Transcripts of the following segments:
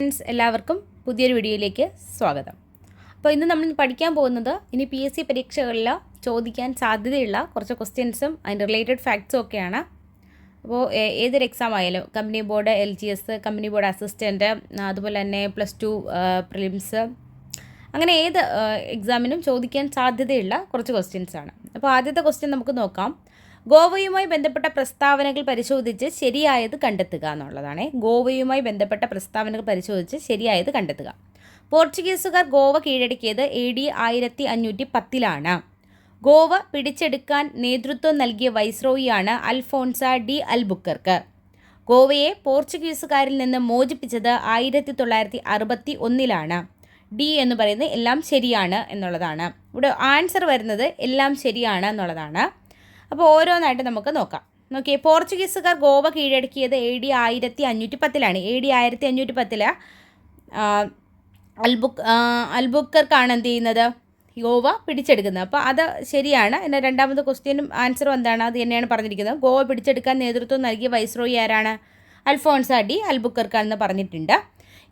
Friends എല്ലാവർക്കും പുതിയൊരു വീഡിയോയിലേക്ക് സ്വാഗതം. അപ്പോൾ ഇന്ന് നമ്മൾ പഠിക്കാൻ പോകുന്നത് ഇനി പി എസ് സി പരീക്ഷകളിൽ ചോദിക്കാൻ സാധ്യതയുള്ള കുറച്ച് ക്വസ്റ്റ്യൻസും അതിന്റെ റിലേറ്റഡ് ഫാക്ട്സും ഒക്കെയാണ്. അപ്പോൾ ഏതൊരു എക്സാം ആയാലും company board L G S company board assistant അതുപോലെ തന്നെ പ്ലസ് ടു പ്രിലിംസ് അങ്ങനെ ഏത് എക്സാമിനും ചോദിക്കാൻ സാധ്യതയുള്ള കുറച്ച് ക്വസ്റ്റ്യൻസാണ് അപ്പോൾ ആദ്യത്തെ ക്വസ്റ്റ്യൻ നമുക്ക് നോക്കാം. ഗോവയുമായി ബന്ധപ്പെട്ട പ്രസ്താവനകൾ പരിശോധിച്ച് ശരിയായത് കണ്ടെത്തുക എന്നുള്ളതാണ്. ഗോവയുമായി ബന്ധപ്പെട്ട പ്രസ്താവനകൾ പരിശോധിച്ച് ശരിയായത് കണ്ടെത്തുക. പോർച്ചുഗീസുകാർ ഗോവ കീഴടക്കിയത് എ ഡി ആയിരത്തി അഞ്ഞൂറ്റി പത്തിലാണ് ഗോവ പിടിച്ചെടുക്കാൻ നേതൃത്വം നൽകിയ വൈസ്രോയിയാണ് അൽഫോൺസ ഡി അൽബുക്കർക്ക്. ഗോവയെ പോർച്ചുഗീസുകാരിൽ നിന്ന് മോചിപ്പിച്ചത് ആയിരത്തി തൊള്ളായിരത്തി അറുപത്തി ഒന്നിലാണ് ഡി എന്ന് പറയുന്നത് എല്ലാം ശരിയാണ് എന്നുള്ളതാണ്. ഇവിടെ ആൻസർ വരുന്നത് എല്ലാം ശരിയാണ് എന്നുള്ളതാണ്. അപ്പോൾ ഓരോന്നായിട്ട് നമുക്ക് നോക്കാം. നോക്കിയേ പോർച്ചുഗീസുകാർ ഗോവ കീഴടക്കിയത് എ ഡി ആയിരത്തി അഞ്ഞൂറ്റി പത്തിലാണ് എ ഡി ആയിരത്തി അഞ്ഞൂറ്റി പത്തിൽ അൽബുക്ക് അൽബുക്കർക്കാണ് എന്ത് ചെയ്യുന്നത്? ഗോവ പിടിച്ചെടുക്കുന്നത്. അപ്പോൾ അത് ശരിയാണ്. എന്റെ രണ്ടാമത്തെ ക്വസ്റ്റ്യനും ആൻസറും എന്താണ്? അത് തന്നെയാണ് പറഞ്ഞിരിക്കുന്നത്. ഗോവ പിടിച്ചെടുക്കാൻ നേതൃത്വം നൽകിയ വൈസ്രോയി ആരാണ്? അൽഫോൺസ ഡി അൽബുക്കർക്കാണെന്ന് പറഞ്ഞിട്ടുണ്ട്.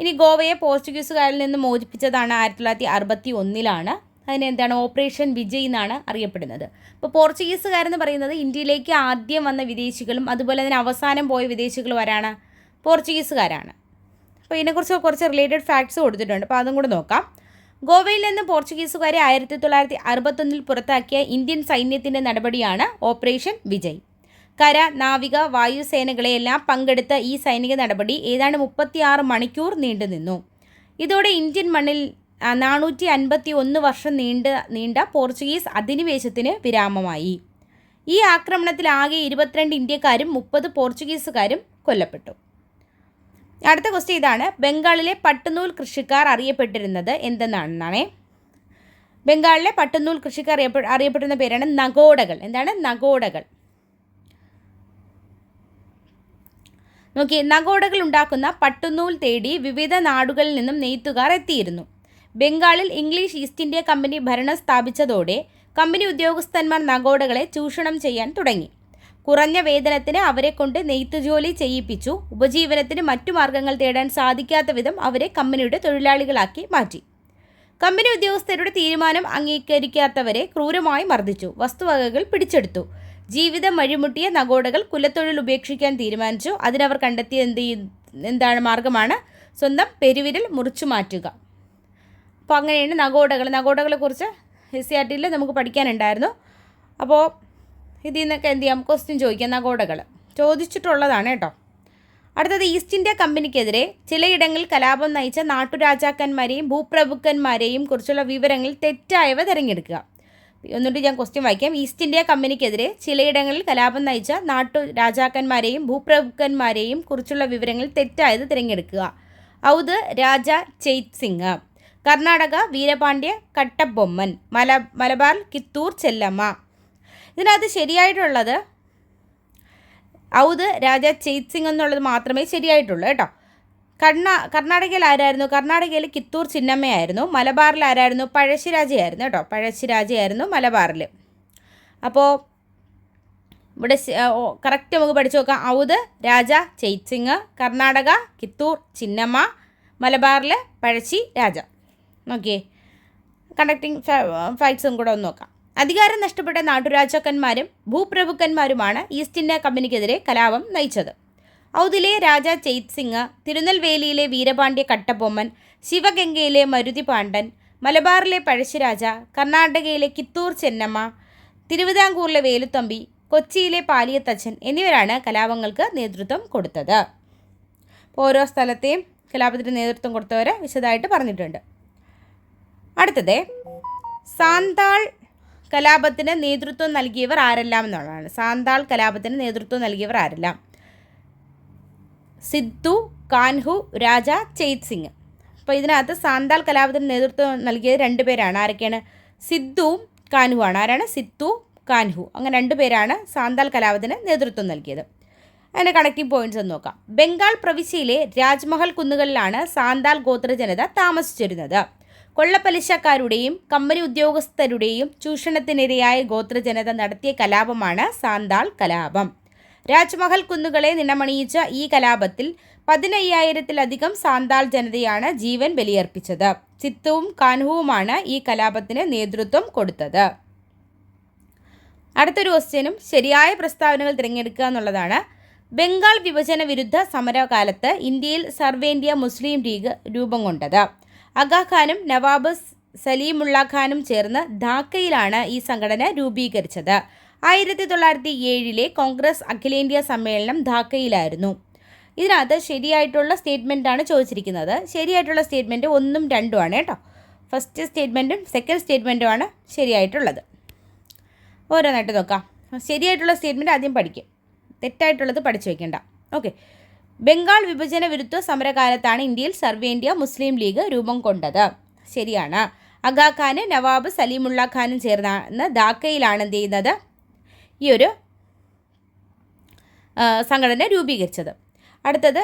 ഇനി ഗോവയെ പോർച്ചുഗീസുകാരിൽ നിന്ന് മോചിപ്പിച്ചതാണ് ആയിരത്തി തൊള്ളായിരത്തി അറുപത്തി ഒന്നിലാണ്. അതിന് എന്താണ് ഓപ്പറേഷൻ വിജയ് എന്നാണ് അറിയപ്പെടുന്നത്. അപ്പോൾ പോർച്ചുഗീസുകാരെന്ന് പറയുന്നത് ഇന്ത്യയിലേക്ക് ആദ്യം വന്ന വിദേശികളും അതുപോലെ തന്നെ അവസാനം പോയ വിദേശികളും ആരാണ്? പോർച്ചുഗീസുകാരാണ്. അപ്പോൾ ഇതിനെക്കുറിച്ച് കുറച്ച് റിലേറ്റഡ് ഫാക്ട്സ് കൊടുത്തിട്ടുണ്ട്. അപ്പോൾ അതും കൂടെ നോക്കാം. ഗോവയിൽ നിന്ന് പോർച്ചുഗീസുകാരെ ആയിരത്തി തൊള്ളായിരത്തി അറുപത്തൊന്നിൽ പുറത്താക്കിയ ഇന്ത്യൻ സൈന്യത്തിന്റെ നടപടിയാണ് ഓപ്പറേഷൻ വിജയ്. കര നാവിക വായുസേനകളെയെല്ലാം പങ്കെടുത്ത ഈ സൈനിക നടപടി ഏതാണ്ട് മുപ്പത്തിയാറ് മണിക്കൂർ നീണ്ടുനിന്നു. ഇതോടെ ഇന്ത്യൻ മണ്ണിൽ നാനൂറ്റി അൻപത്തി ഒന്ന് വർഷം നീണ്ട നീണ്ട പോർച്ചുഗീസ് അധിനിവേശത്തിന് വിരാമമായി. ഈ ആക്രമണത്തിൽ ആകെ ഇരുപത്തിരണ്ട് ഇന്ത്യക്കാരും മുപ്പത് പോർച്ചുഗീസുകാരും കൊല്ലപ്പെട്ടു. അടുത്ത ക്വസ്റ്റ്യൻ ഇതാണ്. ബംഗാളിലെ പട്ടുനൂൽ കൃഷിക്കാർ അറിയപ്പെട്ടിരുന്നത് എന്തെന്നാണെന്നാണേ. ബംഗാളിലെ പട്ടുനൂൽ കൃഷിക്കാർ അറിയപ്പെ അറിയപ്പെടുന്ന പേരാണ് നഗോഡകൾ. എന്താണ്? നഗോഡകൾ. നോക്കി നഗോഡകൾ ഉണ്ടാക്കുന്ന പട്ടുനൂൽ തേടി വിവിധ നാടുകളിൽ നിന്നും നെയ്ത്തുകാർ എത്തിയിരുന്നു. ബംഗാളിൽ ഇംഗ്ലീഷ് ഈസ്റ്റ് ഇന്ത്യ കമ്പനി ഭരണം സ്ഥാപിച്ചതോടെ കമ്പനി ഉദ്യോഗസ്ഥന്മാർ നഗോഡകളെ ചൂഷണം ചെയ്യാൻ തുടങ്ങി. കുറഞ്ഞ വേതനത്തിന് അവരെ കൊണ്ട് നെയ്ത്ത് ജോലി ചെയ്യിപ്പിച്ചു. ഉപജീവനത്തിന് മറ്റു മാർഗങ്ങൾ തേടാൻ സാധിക്കാത്ത വിധം അവരെ കമ്പനിയുടെ തൊഴിലാളികളാക്കി മാറ്റി. കമ്പനി ഉദ്യോഗസ്ഥരുടെ തീരുമാനം അംഗീകരിക്കാത്തവരെ ക്രൂരമായി മർദ്ദിച്ചു. വസ്തുവകകൾ പിടിച്ചെടുത്തു. ജീവിതം വഴിമുട്ടിയ നഗോഡകൾ കുലത്തൊഴിൽ ഉപേക്ഷിക്കാൻ തീരുമാനിച്ചു. അതിനവർ കണ്ടെത്തിയ എന്ത് എന്താണ് മാർഗമാണ്? സ്വന്തം പെരുവിരൽ മുറിച്ചു മാറ്റുക. അപ്പോൾ അങ്ങനെയാണ് നഗോടകൾ നഗോടകളെ കുറിച്ച് എസ് സി ആർ ടിയിൽ നമുക്ക് പഠിക്കാനുണ്ടായിരുന്നു. അപ്പോൾ ഇതിൽ നിന്നൊക്കെ എന്ത് ചെയ്യാം? ക്വസ്റ്റ്യൻ ചോദിക്കാം നഗോടകൾ ചോദിച്ചിട്ടുള്ളതാണ് കേട്ടോ. അടുത്തത് ഈസ്റ്റ് ഇന്ത്യ കമ്പനിക്കെതിരെ ചിലയിടങ്ങളിൽ കലാപം നയിച്ച നാട്ടുരാജാക്കന്മാരെയും ഭൂപ്രഭുക്കന്മാരെയും കുറിച്ചുള്ള വിവരങ്ങൾ തെറ്റായവ തിരഞ്ഞെടുക്കുക. ഒന്നുകൂടി ഞാൻ ക്വസ്റ്റ്യൻ വായിക്കാം. ഈസ്റ്റ് ഇന്ത്യ കമ്പനിക്കെതിരെ ചിലയിടങ്ങളിൽ കലാപം നയിച്ച നാട്ടു രാജാക്കന്മാരെയും ഭൂപ്രഭുക്കന്മാരെയും കുറിച്ചുള്ള വിവരങ്ങൾ തെറ്റായത് തിരഞ്ഞെടുക്കുക. ഔദ് രാജ ചെയ്ത് സിംഗ്. കർണാടക വീരപാണ്ഡ്യ കട്ടബൊമ്മൻ മല മലബാർ കിത്തൂർ ചെല്ലമ്മ. ഇതിനകത്ത് ശരിയായിട്ടുള്ളത് ഔദ് രാജ ചെയ്ത് സിംഗ് എന്നുള്ളത് മാത്രമേ ശരിയായിട്ടുള്ളൂ കേട്ടോ. കർണ കർണാടകയിൽ ആരായിരുന്നു? കർണാടകയിൽ കിത്തൂർ ചിന്നമ്മയായിരുന്നു. മലബാറിൽ ആരായിരുന്നു? പഴശ്ശിരാജയായിരുന്നു കേട്ടോ. പഴശ്ശിരാജയായിരുന്നു മലബാറിൽ. അപ്പോൾ ഇവിടെ കറക്റ്റ് നമുക്ക് പഠിച്ചു നോക്കാം. ഔദ് രാജ ചെയ്ത് സിംഗ് കർണാടക കിത്തൂർ ചിന്നമ്മ മലബാറിൽ പഴശ്ശി രാജ നോക്കിയേ. കണ്ടക്ടിങ് ഫ്ലൈറ്റ്സും കൂടെ ഒന്ന് നോക്കാം. അധികാരം നഷ്ടപ്പെട്ട നാട്ടുരാജാക്കന്മാരും ഭൂപ്രഭുക്കന്മാരുമാണ് ഈസ്റ്റ് ഇന്ത്യ കമ്പനിക്കെതിരെ കലാപം നയിച്ചത്. ഔദിലെ രാജ ചെയ്ത് സിംഗ് തിരുനെൽവേലിയിലെ വീരപാണ്ഡ്യ കട്ടബൊമ്മൻ ശിവഗംഗയിലെ മരുതി പാണ്ഡൻ മലബാറിലെ പഴശ്ശിരാജ കർണാടകയിലെ കിത്തൂർ ചെന്നമ്മ തിരുവിതാംകൂറിലെ വേലുത്തമ്പി കൊച്ചിയിലെ പാലിയത്തച്ഛൻ എന്നിവരാണ് കലാപങ്ങൾക്ക് നേതൃത്വം കൊടുത്തത്. ഓരോ സ്ഥലത്തെയും കലാപത്തിന് നേതൃത്വം കൊടുത്തവരെ വിശദമായിട്ട് പറഞ്ഞിട്ടുണ്ട്. അടുത്തത് സാന്താൾ കലാപത്തിന് നേതൃത്വം നൽകിയവർ ആരെല്ലാം എന്നുള്ളതാണ്. സാന്താൾ കലാപത്തിന് നേതൃത്വം നൽകിയവർ ആരെല്ലാം? സിദ്ധു കാൻഹു രാജ ചെയ്ത് സിംഗ്. അപ്പോൾ ഇതിനകത്ത് സാന്താൾ കലാപത്തിന് നേതൃത്വം നൽകിയത് രണ്ട് പേരാണ്. ആരൊക്കെയാണ്? സിദ്ധുവും ആണ്. ആരാണ്? സിദ്ധു കാൻഹു. അങ്ങനെ രണ്ട് പേരാണ് സാന്താൾ കലാപത്തിന് നേതൃത്വം നൽകിയത്. അതിന്റെ കണക്റ്റിംഗ് പോയിന്റ്സ് ഒന്ന് നോക്കാം. ബംഗാൾ പ്രവിശ്യയിലെ രാജ്മഹൽ കുന്നുകളിലാണ് സാന്താൾ ഗോത്ര ജനത താമസിച്ചിരുന്നത്. കൊള്ളപ്പലിശക്കാരുടെയും കമ്പനി ഉദ്യോഗസ്ഥരുടെയും ചൂഷണത്തിനിരയായ ഗോത്ര ജനത നടത്തിയ കലാപമാണ് സാന്താൾ കലാപം. രാജ്മഹൽ കുന്നുകളെ നിണമണിയിച്ച ഈ കലാപത്തിൽ പതിനയ്യായിരത്തിലധികം സാന്താൾ ജനതയാണ് ജീവൻ ബലിയർപ്പിച്ചത്. ചിത്തുവും കാൻഹുവുമാണ് ഈ കലാപത്തിന് നേതൃത്വം കൊടുത്തത്. അടുത്തൊരു ക്വസ്റ്റ്യനും ശരിയായ പ്രസ്താവനകൾ തിരഞ്ഞെടുക്കുക എന്നുള്ളതാണ്. ബംഗാൾ വിഭജന വിരുദ്ധ സമരകാലത്ത് ഇന്ത്യയിൽ സർവേന്ത്യ മുസ്ലിം ലീഗ് രൂപം കൊണ്ടത്. അഗാഖാനും നവാബ് സലീമുള്ള ഖാനും ചേർന്ന് ധാക്കയിലാണ് ഈ സംഘടന രൂപീകരിച്ചത്. ആയിരത്തി തൊള്ളായിരത്തി ഏഴിലെ കോൺഗ്രസ് അഖിലേന്ത്യാ സമ്മേളനം ധാക്കയിലായിരുന്നു. ഇതിനകത്ത് ശരിയായിട്ടുള്ള സ്റ്റേറ്റ്മെന്റാണ് ചോദിച്ചിരിക്കുന്നത്. ശരിയായിട്ടുള്ള സ്റ്റേറ്റ്മെന്റ് ഒന്നും രണ്ടും ആണ് കേട്ടോ. ഫസ്റ്റ് സ്റ്റേറ്റ്മെന്റും സെക്കൻഡ് സ്റ്റേറ്റ്മെന്റുമാണ് ശരിയായിട്ടുള്ളത്. ഓരോന്നായിട്ട് നോക്കാം. ശരിയായിട്ടുള്ള സ്റ്റേറ്റ്മെന്റ് ആദ്യം പഠിക്കും. തെറ്റായിട്ടുള്ളത് പഠിച്ചു വെക്കേണ്ട. ഓക്കെ. ബംഗാൾ വിഭജന വിരുദ്ധ സമരകാലത്താണ് ഇന്ത്യയിൽ സർവേന്ത്യ മുസ്ലിം ലീഗ് രൂപം കൊണ്ടത്. ശരിയാണ്. അഗാ ഖാന് നവാബ് സലീമുള്ള ഖാനും ചേർന്നാണ് ധാക്കയിലാണ് എന്ത് ചെയ്യുന്നത്? ഈ ഒരു സംഘടന രൂപീകരിച്ചത്. അടുത്തത്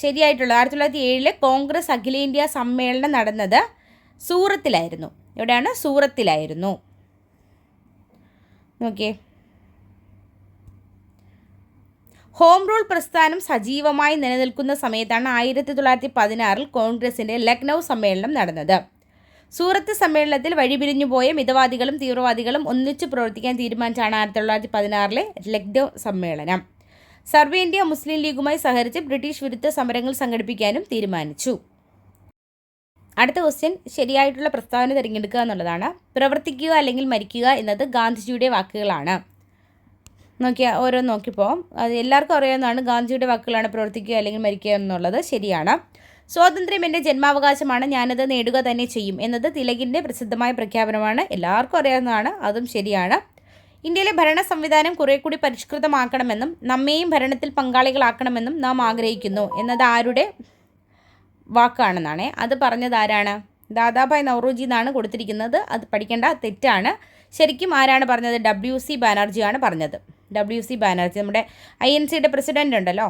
ശരിയായിട്ടുള്ളത്. ആയിരത്തി തൊള്ളായിരത്തി ഏഴിലെ കോൺഗ്രസ് അഖിലേന്ത്യാ സമ്മേളനം നടന്നത് സൂറത്തിലായിരുന്നു. എവിടെയാണ്? സൂറത്തിലായിരുന്നു. നോക്കിയേ. ഹോം റൂൾ പ്രസ്ഥാനം സജീവമായി നിലനിൽക്കുന്ന സമയത്താണ് ആയിരത്തി തൊള്ളായിരത്തി പതിനാറിൽ കോൺഗ്രസിന്റെ ലക്നൗ സമ്മേളനം നടന്നത്. സൂറത്ത് സമ്മേളനത്തിൽ വഴിപിരിഞ്ഞുപോയ മിതവാദികളും തീവ്രവാദികളും ഒന്നിച്ചു പ്രവർത്തിക്കാൻ തീരുമാനിച്ചാണ് ആയിരത്തി തൊള്ളായിരത്തി പതിനാറിലെ ലക്നൗ സമ്മേളനം. സർവേ ഇന്ത്യ മുസ്ലിം ലീഗുമായി സഹകരിച്ച് ബ്രിട്ടീഷ് വിരുദ്ധ സമരങ്ങൾ സംഘടിപ്പിക്കാനും തീരുമാനിച്ചു. അടുത്ത ക്വസ്റ്റ്യൻ ശരിയായിട്ടുള്ള പ്രസ്താവന തിരഞ്ഞെടുക്കുക എന്നുള്ളതാണ്. പ്രവർത്തിക്കുക അല്ലെങ്കിൽ മരിക്കുക എന്നത് ഗാന്ധിജിയുടെ വാക്കുകളാണ്. നോക്കിയാൽ ഓരോ നോക്കിപ്പോൾ അത് എല്ലാവർക്കും അറിയാവുന്നതാണ് ഗാന്ധിജിയുടെ വാക്കുകളാണ് പ്രവർത്തിക്കുക അല്ലെങ്കിൽ മരിക്കുക എന്നുള്ളത്. ശരിയാണ്. സ്വാതന്ത്ര്യം എന്റെ ജന്മാവകാശമാണ് ഞാനത് നേടുക തന്നെ ചെയ്യും. എന്നത് തിലകിന്റെ പ്രസിദ്ധമായ പ്രഖ്യാപനമാണ്. എല്ലാവർക്കും അറിയാവുന്നതാണ്. അതും ശരിയാണ്. ഇന്ത്യയിലെ ഭരണ സംവിധാനം കുറെ കൂടി പരിഷ്കൃതമാക്കണമെന്നും നമ്മെയും ഭരണത്തിൽ പങ്കാളികളാക്കണമെന്നും നാം ആഗ്രഹിക്കുന്നു. എന്നത് ആരുടെ വാക്കാണെന്നാണ്. അത് പറഞ്ഞത് ആരാണ്? ദാദാഭായ് നവറോജി എന്നാണ് കൊടുത്തിരിക്കുന്നത്. അത് പഠിക്കേണ്ട തെറ്റാണ്. ശരിക്കും ആരാണ് പറഞ്ഞത്? ഡബ്ല്യു സി ബാനർജിയാണ് പറഞ്ഞത്. ഡബ്ല്യു സി ബാനർജി നമ്മുടെ ഐ എൻ സിയുടെ പ്രസിഡന്റ് ഉണ്ടല്ലോ.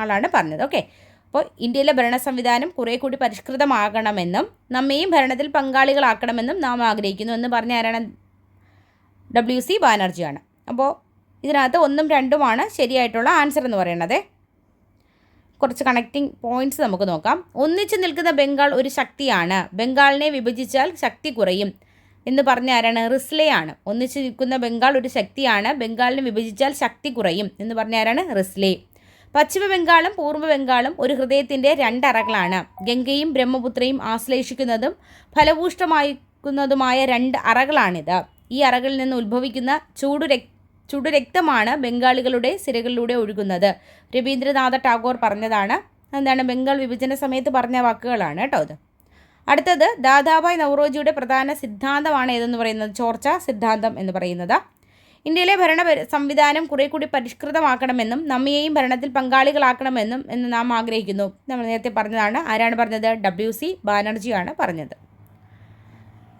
ആളാണ് പറഞ്ഞത്. ഓക്കെ അപ്പോൾ ഇന്ത്യയിലെ ഭരണ സംവിധാനം കുറേ കൂടി പരിഷ്കൃതമാകണമെന്നും നമ്മയും ഭരണത്തിൽ പങ്കാളികളാക്കണമെന്നും നാം ആഗ്രഹിക്കുന്നു എന്ന് പറഞ്ഞ ആരാണ്? ഡബ്ല്യു സി ബാനർജിയാണ് അപ്പോൾ ഇതിനകത്ത് ഒന്നും രണ്ടുമാണ് ശരിയായിട്ടുള്ള ആൻസർ എന്ന് പറയുന്നത് കുറച്ച് കണക്റ്റിംഗ് പോയിന്റ്സ് നമുക്ക് നോക്കാം. ഒന്നിച്ചു നിൽക്കുന്ന ബംഗാൾ ഒരു ശക്തിയാണ്. ബംഗാളിനെ വിഭജിച്ചാൽ ശക്തി കുറയും. എന്ന് പറഞ്ഞ ആരാണ്? റിസ്ലെയാണ് ഒന്നിച്ച് നിൽക്കുന്ന ബംഗാൾ ഒരു ശക്തിയാണ്. ബംഗാളിനെ വിഭജിച്ചാൽ ശക്തി കുറയും എന്ന് പറഞ്ഞ ആരാണ്? റിസ്ലെ. പശ്ചിമ ബംഗാളും പൂർവ ബംഗാളും ഒരു ഹൃദയത്തിന്റെ രണ്ടറകളാണ് ഗംഗയും ബ്രഹ്മപുത്രയും ആശ്ലേഷിക്കുന്നതും ഫലഭൂഷ്ടമാക്കുന്നതുമായ രണ്ട് അറകളാണിത്. ഈ അറകളിൽ നിന്ന് ഉത്ഭവിക്കുന്ന ചൂടു ചുടുരക്തമാണ് ബംഗാളികളുടെ സിരകളിലൂടെ ഒഴുകുന്നത്. രവീന്ദ്രനാഥ ടാഗോർ പറഞ്ഞതാണ്. എന്താണ്? ബംഗാൾ വിഭജന സമയത്ത് പറഞ്ഞ വാക്കുകളാണ് കേട്ടോ അടുത്തത് ദാദാബായ് നവറോജിയുടെ പ്രധാന സിദ്ധാന്തമാണ് ഏതെന്ന് പറയുന്നത്? ചോർച്ച സിദ്ധാന്തം എന്ന് പറയുന്നത്. ഇന്ത്യയിലെ ഭരണ സംവിധാനം കുറെ കൂടി പരിഷ്കൃതമാക്കണമെന്നും നമ്മയെയും ഭരണത്തിൽ പങ്കാളികളാക്കണമെന്നും എന്ന് നാം ആഗ്രഹിക്കുന്നു. നമ്മൾ നേരത്തെ പറഞ്ഞതാണ് ആരാണ് പറഞ്ഞത്? ഡബ്ല്യു സി ബാനർജിയാണ് പറഞ്ഞത്.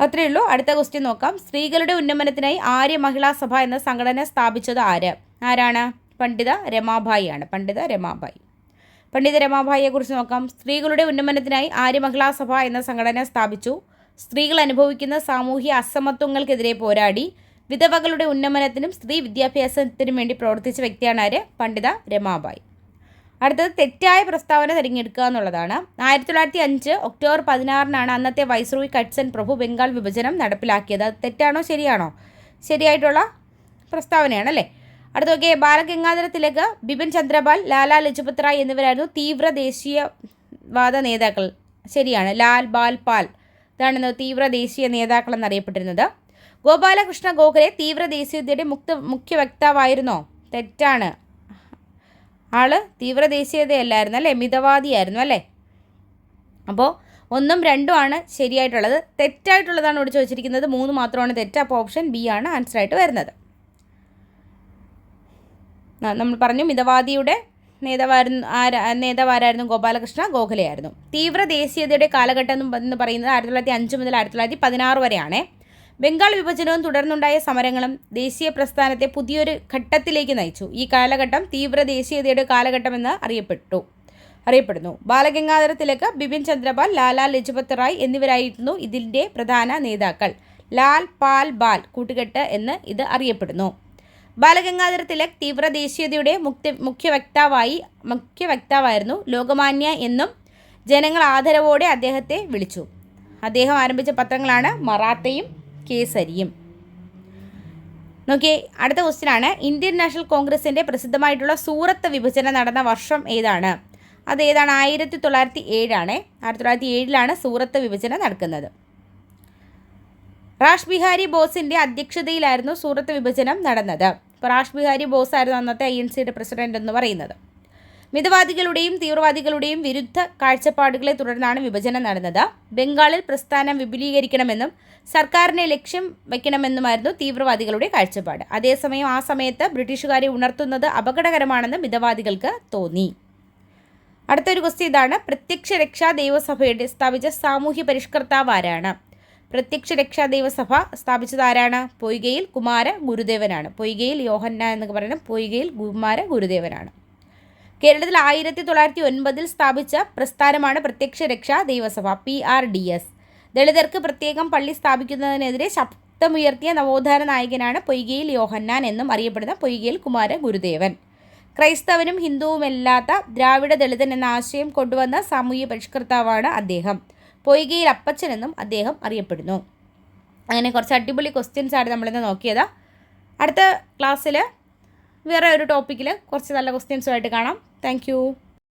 അത്രയേ ഉള്ളൂ. അടുത്ത ക്വസ്റ്റ്യൻ നോക്കാം. സ്ത്രീകളുടെ ഉന്നമനത്തിനായി ആര്യ മഹിളാ സഭ എന്ന സംഘടന സ്ഥാപിച്ചത് ആര്? ആരാണ്? പണ്ഡിത രമാഭായി ആണ് പണ്ഡിത രമാഭായി. പണ്ഡിത രമാഭായിയെക്കുറിച്ച് നോക്കാം. സ്ത്രീകളുടെ ഉന്നമനത്തിനായി ആര്യ മഹിളാ സഭ എന്ന സംഘടന സ്ഥാപിച്ചു. സ്ത്രീകൾ അനുഭവിക്കുന്ന സാമൂഹ്യ അസമത്വങ്ങൾക്കെതിരെ പോരാടി. വിധവകളുടെ ഉന്നമനത്തിനും സ്ത്രീ വിദ്യാഭ്യാസത്തിനും വേണ്ടി പ്രവർത്തിച്ച വ്യക്തിയാണ് ആര്? പണ്ഡിത രമാബായി. അടുത്തത് തെറ്റായ പ്രസ്താവന തിരഞ്ഞെടുക്കുക എന്നുള്ളതാണ്. ആയിരത്തി തൊള്ളായിരത്തി അഞ്ച് ഒക്ടോബർ പതിനാറിനാണ് അന്നത്തെ വൈസ്രോയി കട്സൻ പ്രഭു ബംഗാൾ വിഭജനം നടപ്പിലാക്കിയത്. അത് തെറ്റാണോ ശരിയാണോ? ശരിയായിട്ടുള്ള പ്രസ്താവനയാണ് അല്ലേ അടുത്ത നോക്കിയേ ബാലഗംഗാധര തിലക് ബിപിൻ ചന്ദ്രപാൽ ലാലാ ലജപത് റായ് എന്നിവരായിരുന്നു തീവ്ര ദേശീയവാദ നേതാക്കൾ. ശരിയാണ് ലാൽ ബാൽ പാൽ. ഇതാണ് തീവ്ര ദേശീയ നേതാക്കൾ എന്നറിയപ്പെട്ടിരുന്നത് ഗോപാലകൃഷ്ണ ഗോഖലെ തീവ്ര ദേശീയതയുടെ മുക്ത മുഖ്യ വക്താവായിരുന്നോ? തെറ്റാണ്. ആൾ തീവ്ര ദേശീയതയല്ലായിരുന്നു അല്ലേ? മിതവാദിയായിരുന്നു അല്ലേ? അപ്പോൾ ഒന്നും രണ്ടും ആണ് ശരിയായിട്ടുള്ളത്. തെറ്റായിട്ടുള്ളതാണ് ഇവിടെ ചോദിച്ചിരിക്കുന്നത്. മൂന്ന് മാത്രമാണ് തെറ്റ്. അപ്പോൾ ഓപ്ഷൻ ബി ആണ് ആൻസർ ആയിട്ട് വരുന്നത്. നമ്മൾ പറഞ്ഞു മിതവാദിയുടെ നേതാവായിരുന്നു ആരാ നേതാവാരായിരുന്നു ഗോപാലകൃഷ്ണ ഗോഖലെയായിരുന്നു. തീവ്ര ദേശീയതയുടെ കാലഘട്ടം എന്ന് പറയുന്നത് ആയിരത്തി തൊള്ളായിരത്തി അഞ്ച് മുതൽ ആയിരത്തി തൊള്ളായിരത്തി പതിനാറ് വരെയാണ്. ബംഗാൾ വിഭജനവും തുടർന്നുണ്ടായ സമരങ്ങളും ദേശീയ പ്രസ്ഥാനത്തെ പുതിയൊരു ഘട്ടത്തിലേക്ക് നയിച്ചു. ഈ കാലഘട്ടം തീവ്ര ദേശീയതയുടെ കാലഘട്ടമെന്ന് അറിയപ്പെട്ടു അറിയപ്പെടുന്നു. ബാലഗംഗാധര തിലക് ബിപിൻ ചന്ദ്രപാൽ ലാലാ ലജ്പത് റായ് എന്നിവരായിരുന്നു ഇതിന്റെ പ്രധാന നേതാക്കൾ. ലാൽ പാൽ ബാൽ കൂട്ടുകെട്ട് എന്ന് ഇത് അറിയപ്പെടുന്നു. ബാലഗംഗാധര തിലക് തീവ്ര ദേശീയതയുടെ മുക്തി മുഖ്യ വക്താവായി മുഖ്യ വക്താവായിരുന്നു ലോകമാന്യ എന്നും ജനങ്ങൾ ആദരവോടെ അദ്ദേഹത്തെ വിളിച്ചു. അദ്ദേഹം ആരംഭിച്ച പത്രങ്ങളാണ് മറാത്തയും കേസരിയും. നോക്കിയേ അടുത്ത ക്വസ്റ്റ്യൻ ആണ്. ഇന്ത്യൻ നാഷണൽ കോൺഗ്രസിന്റെ പ്രസിദ്ധമായിട്ടുള്ള സൂറത്ത് വിഭജനം നടന്ന വർഷം ഏതാണ്? അത് ഏതാണ്? ആയിരത്തി തൊള്ളായിരത്തി ഏഴാണ് ആയിരത്തി തൊള്ളായിരത്തി ഏഴിലാണ് സൂറത്ത് വിഭജനം നടക്കുന്നത്. റാഷ് ബിഹാരി ബോസിന്റെ അധ്യക്ഷതയിലായിരുന്നു സൂറത്ത് വിഭജനം നടന്നത്. ഇപ്പോൾ റാഷ് ബിഹാരി ബോസ് ആയിരുന്നു അന്നത്തെ ഐ എൻ സിയുടെ പ്രസിഡന്റ് എന്ന് പറയുന്നത്. മിതവാദികളുടെയും തീവ്രവാദികളുടെയും വിരുദ്ധ കാഴ്ചപ്പാടുകളെ തുടർന്നാണ് വിഭജനം നടന്നത്. ബംഗാളിൽ പ്രസ്ഥാനം വിപുലീകരിക്കണമെന്നും സർക്കാരിനെ ലക്ഷ്യം വയ്ക്കണമെന്നുമായിരുന്നു തീവ്രവാദികളുടെ കാഴ്ചപ്പാട്. അതേസമയം ആ സമയത്ത് ബ്രിട്ടീഷുകാരെ ഉണർത്തുന്നത് അപകടകരമാണെന്ന് മിതവാദികൾക്ക് തോന്നി. അടുത്തൊരു ക്വസ്റ്റ്യൻ ഇതാണ്. പ്രത്യക്ഷ രക്ഷാ ദൈവസഭയുടെ സ്ഥാപിച്ച സാമൂഹ്യ പരിഷ്കർത്താവ് ആരാണ്? പ്രത്യക്ഷ രക്ഷാ ദൈവസഭ സ്ഥാപിച്ചത് ആരാണ് പൊയ്കയിൽ കുമാര ഗുരുദേവനാണ്. പൊയ്കയിൽ യോഹന്ന എന്ന് പറയുന്നത് പൊയ്കയിൽ കുമാര ഗുരുദേവനാണ്. കേരളത്തിൽ ആയിരത്തി തൊള്ളായിരത്തി ഒൻപതിൽ സ്ഥാപിച്ച പ്രസ്ഥാനമാണ് Prathyaksha Raksha Daiva Sabha P R D. ദളിതർക്ക് പ്രത്യേകം പള്ളി സ്ഥാപിക്കുന്നതിനെതിരെ ശബ്ദമുയർത്തിയ നവോത്ഥാന നായകനാണ് പൊയ്കയിൽ യോഹന്നാൻ എന്നും അറിയപ്പെടുന്ന പൊയ്കയിൽ കുമാര ഗുരുദേവൻ. ക്രൈസ്തവനും ഹിന്ദുവുമല്ലാത്ത ദ്രാവിഡ ദളിതൻ എന്ന ആശയം കൊണ്ടുവന്ന സാമൂഹ്യ പരിഷ്കർത്താവാണ് അദ്ദേഹം. പൊയ്കയിൽ അപ്പച്ചൻ എന്നും അദ്ദേഹം അറിയപ്പെടുന്നു. അങ്ങനെ കുറച്ച് അടിപൊളി ക്വസ്റ്റ്യൻസ് ആണ് നമ്മളിന്ന് നോക്കിയത്. അടുത്ത ക്ലാസ്സിൽ വേറെ ഒരു ടോപ്പിക്കിൽ കുറച്ച് നല്ല ക്വസ്റ്റ്യൻസുമായിട്ട് കാണാം. താങ്ക്